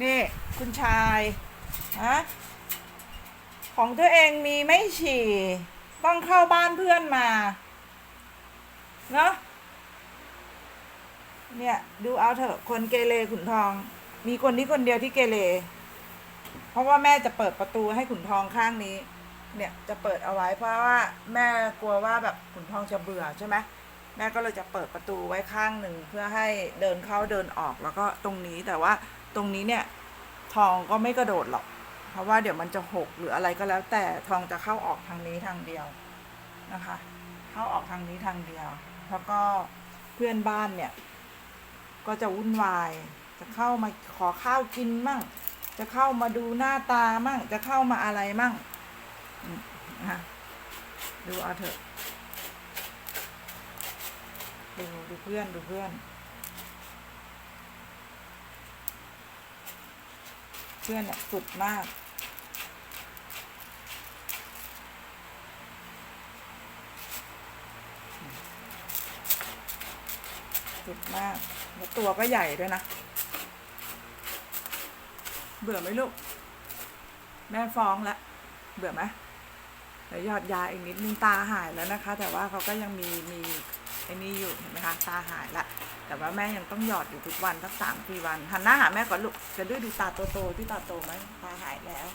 นี่ คุณชายฮะของตัวเองมีไม่ฉี่ ต้องเข้าบ้านเพื่อนมาเนาะเนี่ย ดูเอาเถอะคนเกเรขุนทอง มีคนนี้คนเดียวที่เกเรเพราะว่าแม่จะเปิดประตูให้ขุนทองข้างนี้ เนี่ยจะเปิดเอาไว้เพราะว่าแม่กลัวว่าแบบขุนทองจะเบื่อใช่ไหมแม่ก็เลยจะเปิดประตูไว้ข้างหนึ่งเพื่อให้เดินเข้าเดินออกแล้วก็ตรงนี้แต่ว่า ตรงนี้เนี่ยทองก็ไม่กระโดดหรอก เพราะว่าเดี๋ยวมันจะหกหรืออะไรก็แล้ว แต่ทองจะเข้าออกทางนี้ทางเดียวนะคะ เข้าออกทางนี้ทางเดียว แล้วก็เพื่อนบ้านเนี่ย ก็จะวุ่นวาย จะเข้ามาขอข้าวกินมั่ง จะเข้ามาดูหน้าตามั่ง จะเข้ามาอะไรมั่งอืมนะคะดูเอาเถอะดูดูเพื่อนดูเพื่อน เพื่อนเนี่ยสุดมาก สุดมาก แล้วตัวก็ใหญ่ด้วยนะ เบื่อไหมลูก แม่ฟ้องละ เบื่อไหม ดี๋ยวหยอดยาอีกนิดนึงตาหายแล้วนะคะ แต่ว่าเขาก็ยังมีมีไอ้นี่อยู่เห็นไหมคะตาหายละแต่ว่าแม่ยังต้องหยอดอยู่ทุกวันสักสามสี่วันหันหน้าหาแม่ก่อนลูกจะด้วยดูตาโตๆที่ตาโตไหมตาหายแล้ว